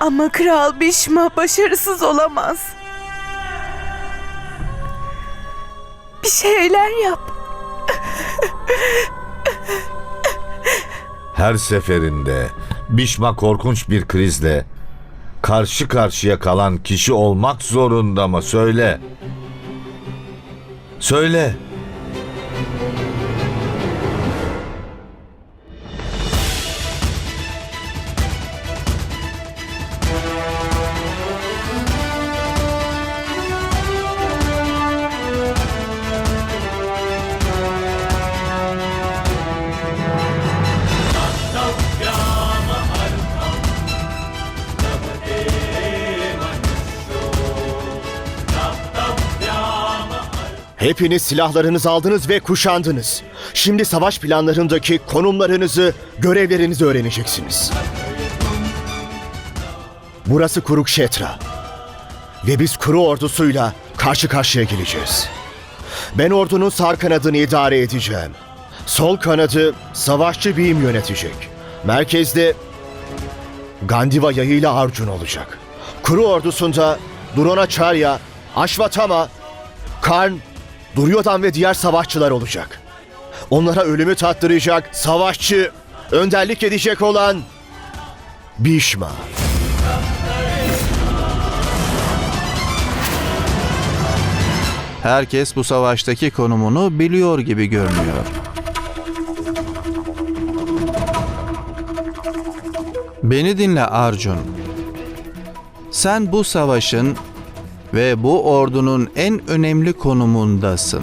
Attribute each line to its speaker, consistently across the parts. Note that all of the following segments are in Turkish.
Speaker 1: Ama Kral Bişma başarısız olamaz. Bir şeyler yap.
Speaker 2: Her seferinde Bişma korkunç bir krizle karşı karşıya kalan kişi olmak zorunda mı? Söyle. Söyle.
Speaker 3: Hepiniz silahlarınızı aldınız ve kuşandınız. Şimdi savaş planlarındaki konumlarınızı, görevlerinizi öğreneceksiniz. Burası Kurukşetra. Ve biz kuru ordusuyla karşı karşıya geleceğiz. Ben ordunun sağ kanadını idare edeceğim. Sol kanadı savaşçı Bhim yönetecek. Merkezde Gandiva yayıyla Arjun olacak. Kuru ordusunda Dronacharya, Ashwatthama, Karn, Duryodhan ve diğer savaşçılar olacak. Onlara ölümü tattıracak savaşçı, önderlik edecek olan Bhishma.
Speaker 4: Herkes bu savaştaki konumunu biliyor gibi görünüyor. Beni dinle Arjun. Sen bu savaşın ve bu ordunun en önemli konumundasın.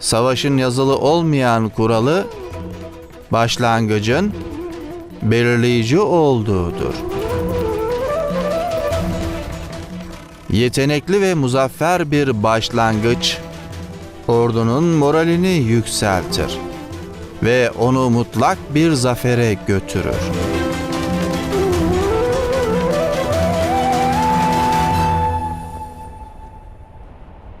Speaker 4: Savaşın yazılı olmayan kuralı başlangıcın belirleyici olduğudur. Yetenekli ve muzaffer bir başlangıç ordunun moralini yükseltir ve onu mutlak bir zafere götürür.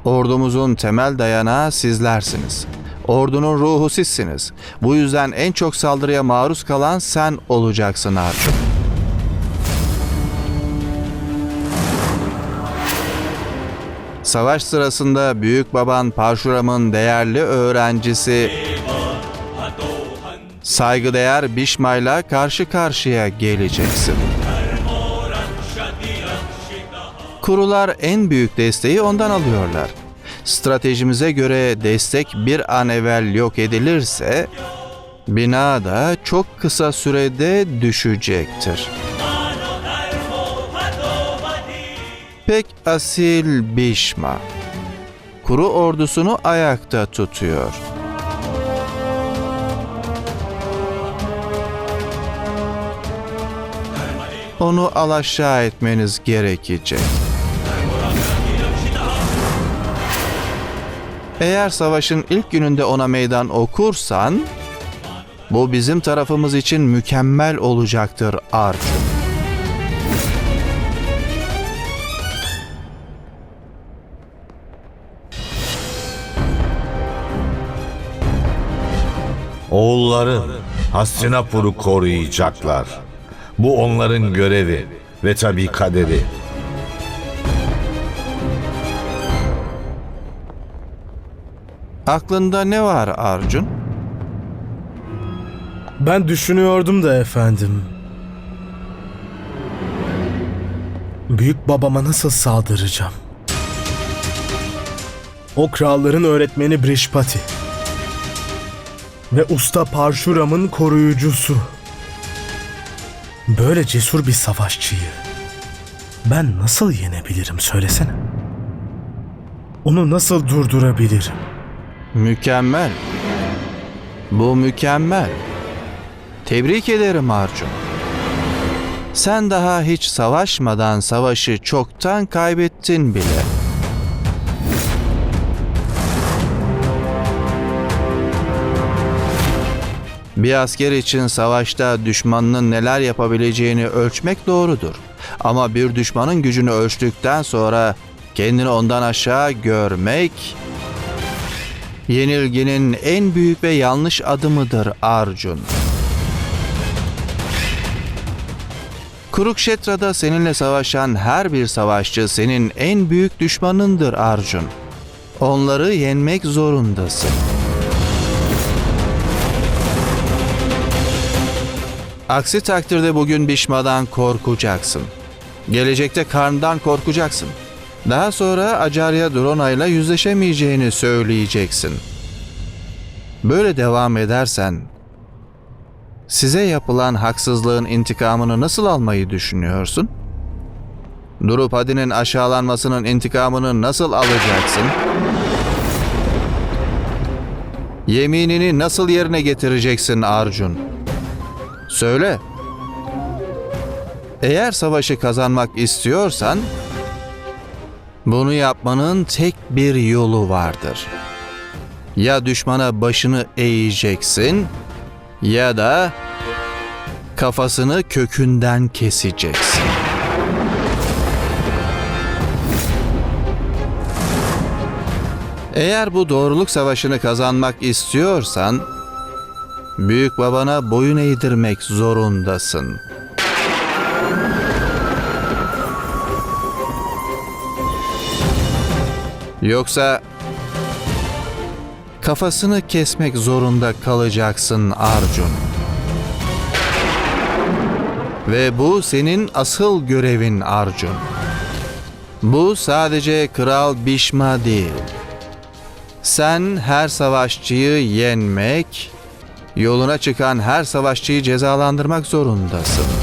Speaker 4: Ordumuzun temel dayanağı sizlersiniz. Ordunun ruhu sizsiniz. Bu yüzden en çok saldırıya maruz kalan sen olacaksın Arjun. Savaş sırasında büyük baban Parşuram'ın değerli öğrencisi saygıdeğer Bişma'yla karşı karşıya geleceksin. Kurular en büyük desteği ondan alıyorlar. Stratejimize göre destek bir an evvel yok edilirse bina da çok kısa sürede düşecektir. Pek asil Bişma. Kuru ordusunu ayakta tutuyor. Onu alaşağı etmeniz gerekecek. Eğer savaşın ilk gününde ona meydan okursan, bu bizim tarafımız için mükemmel olacaktır Arjun.
Speaker 2: Oğulların Hastinapur'u koruyacaklar. Bu onların görevi ve tabii kaderi.
Speaker 4: Aklında ne var Arjun?
Speaker 5: Ben düşünüyordum da efendim. Büyük babama nasıl saldıracağım? O kralların öğretmeni Brishpati. Ve usta Parshuram'ın koruyucusu. Böyle cesur bir savaşçıyı ben nasıl yenebilirim söylesene. Onu nasıl durdurabilirim?
Speaker 4: Mükemmel. Bu mükemmel. Tebrik ederim Arjun. Sen daha hiç savaşmadan savaşı çoktan kaybettin bile. Bir asker için savaşta düşmanının neler yapabileceğini ölçmek doğrudur. Ama bir düşmanın gücünü ölçtükten sonra kendini ondan aşağı görmek yenilginin en büyük ve yanlış adımıdır Arjun. Kurukşetra'da seninle savaşan her bir savaşçı senin en büyük düşmanındır Arjun. Onları yenmek zorundasın. Aksi takdirde bugün Bişma'dan korkacaksın. Gelecekte Karn'dan korkacaksın. Daha sonra Acarya Drona ile yüzleşemeyeceğini söyleyeceksin. Böyle devam edersen size yapılan haksızlığın intikamını nasıl almayı düşünüyorsun? Drupadi'nin aşağılanmasının intikamını nasıl alacaksın? Yeminini nasıl yerine getireceksin Arjun? Söyle. Eğer savaşı kazanmak istiyorsan bunu yapmanın tek bir yolu vardır. Ya düşmana başını eğeceksin ya da kafasını kökünden keseceksin. Eğer bu doğruluk savaşını kazanmak istiyorsan büyük babana boyun eğdirmek zorundasın. Yoksa kafasını kesmek zorunda kalacaksın Arjun. Ve bu senin asıl görevin Arjun. Bu sadece Kral Bişma değil. Sen her savaşçıyı yenmek, yoluna çıkan her savaşçıyı cezalandırmak zorundasın.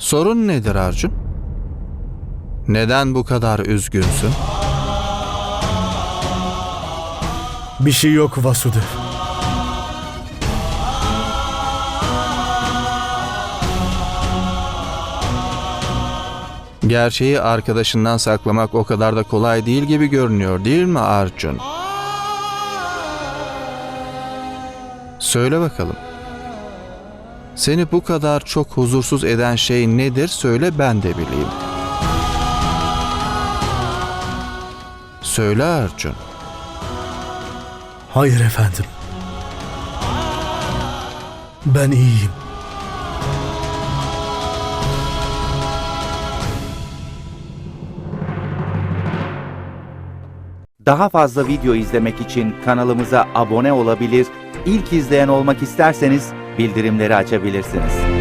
Speaker 4: Sorun nedir Arjun? Neden bu kadar üzgünsün?
Speaker 5: Bir şey yok Vasudev.
Speaker 4: Gerçeği arkadaşından saklamak o kadar da kolay değil gibi görünüyor değil mi Arjun? Söyle bakalım. Seni bu kadar çok huzursuz eden şey nedir söyle ben de bileyim. Söyle Arjun.
Speaker 5: Hayır efendim. Ben iyiyim.
Speaker 6: Daha fazla video izlemek için kanalımıza abone olabilir, ilk izleyen olmak isterseniz bildirimleri açabilirsiniz.